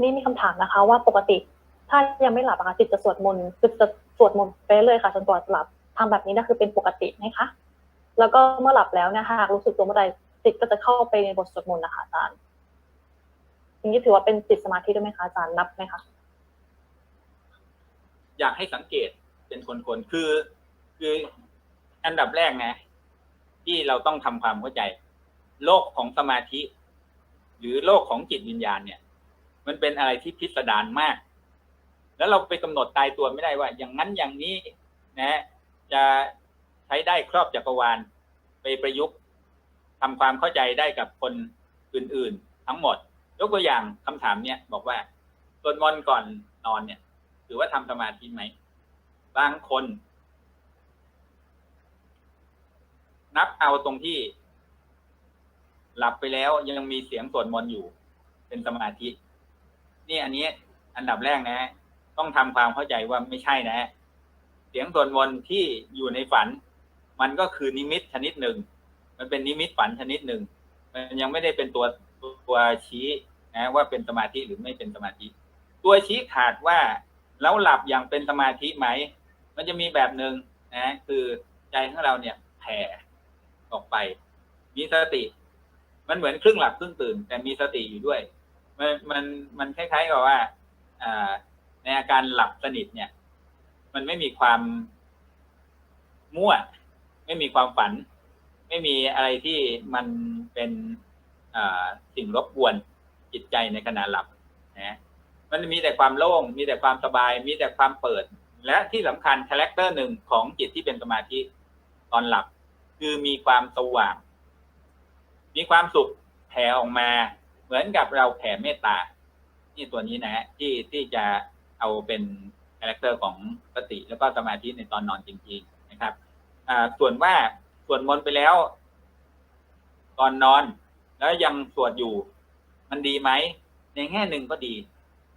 นี่มีคำถามนะคะ ว่าปกติ ถ้ายังไม่หลับอะคะจิตจะสวดมนต์จะสวดมนต์ไปเรื่อยค่ะจนกว่าหลับทำแบบนี้นะคือเป็นปกติไหมคะแล้วก็เมื่อหลับแล้วเนะคะหากรู้สึกตัวเมื่อใดจิตก็จะเข้าไปในบทสวดมนต์นะคะอาจารย์อย่างนี้ถือว่าเป็นจิตสมาธิด้วยไหมคะอาจารย์นับไหมคะอยากให้สังเกตเป็นคนๆคือ คืออันดับแรกนะ ที่เราต้องทำความเข้าใจ โลกของสมาธิ หรือโลกของจิตวิญญาณเนี่ย มันเป็นอะไรที่พิสดารมาก แล้วเราไปกำหนดตายตัวไม่ได้ว่า อย่างนั้นอย่างนี้นะจะใช้ได้ครอบจักรวาล ไปประยุกต์ทำความเข้าใจได้กับคนอื่น ๆ ทั้งหมด ยกตัวอย่างคำถามเนี้ยบอกว่าสวดมนต์ก่อนนอนเนี่ยถือว่าทำสมาธิไหมบางคน นับเอาตรงที่ หลับไปแล้วยังมีเสียงสวดมนต์อยู่ เป็นสมาธิ นี่อันนี้อันดับแรกนะ ต้องทำความเข้าใจว่าไม่ใช่นะ เสียงสวดมนต์ที่อยู่ในฝัน มันก็คือนิมิตชนิดหนึ่ง มันเป็นนิมิตฝันชนิดหนึ่ง มันยังไม่ได้เป็นตัวตัวชี้นะว่าเป็นสมาธิหรือไม่เป็นสมาธิ ตัวชี้ขาดว่าแล้วหลับอย่างเป็นสมาธิไหม มันจะมีแบบหนึ่งนะคือใจของเราเนี่ยแผ่ออกไป มีสติ มันเหมือนครึ่งหลับครึ่งตื่น แต่มีสติอยู่ด้วย มันมันมันคล้ายๆกับว่าในอาการหลับสนิทเนี่ย มันไม่มีความมั่ว ไม่มีความฝัน ไม่มีอะไรที่มันเป็นสิ่งรบกวนจิตใจในขณะหลับนะมันมีแต่ความโล่ง มีแต่ความสบาย มีแต่ความเปิด และที่สำคัญคาแรคเตอร์หนึ่งของจิตที่เป็นสมาธิตอนหลับ คือมีความสว่าง มีความสุขแผ่ออกมา เหมือนกับเราแผ่เมตตานี่ตัวนี้นะฮะที่ที่จะเอาเป็นคาแรคเตอร์ของสติแล้วก็สมาธิในตอนนอนจริง ๆ นะครับส่วนว่าสวดมนต์ไปแล้ว ตอนนอน แล้วยังสวดอยู่ มันดีไหมในแง่หนึ่งก็ดี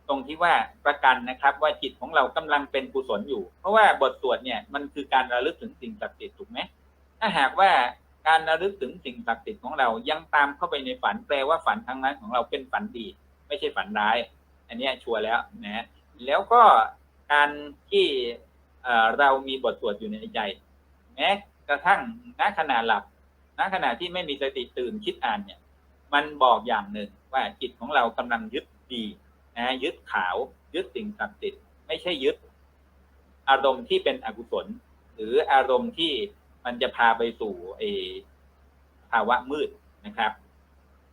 ตรงที่ว่าประกันนะครับ ว่าจิตของเรากำลังเป็นกุศลอยู่ เพราะว่าบทสวดเนี่ยมันคือการระลึกถึงสิ่งศักดิ์สิทธิ์ถูกไหมถ้าหากว่า การระลึกถึงสิ่งศักดิ์สิทธิ์ของเรายังตามเข้าไปในฝันแปลว่าฝันทั้งนั้นของเราเป็นฝันดี ไม่ใช่ฝันร้าย อันนี้ชัวร์แล้วนะแล้วก็การที่เอ่อเรามีบทสวดอยู่ในใจ แม้กระทั่งณขณะหลับณขณะที่ไม่มีสติตื่นคิดอ่านเนี่ย มันบอกอย่างหนึ่งว่าจิตของเรากำลังยึดดีนะยึดขาว ยึดสิ่งศักดิ์สิทธิ์ไม่ใช่ยึด อารมณ์ที่เป็นอกุศล หรืออารมณ์ที่ มันจะพาไปสู่เอภาวะมืดนะครับ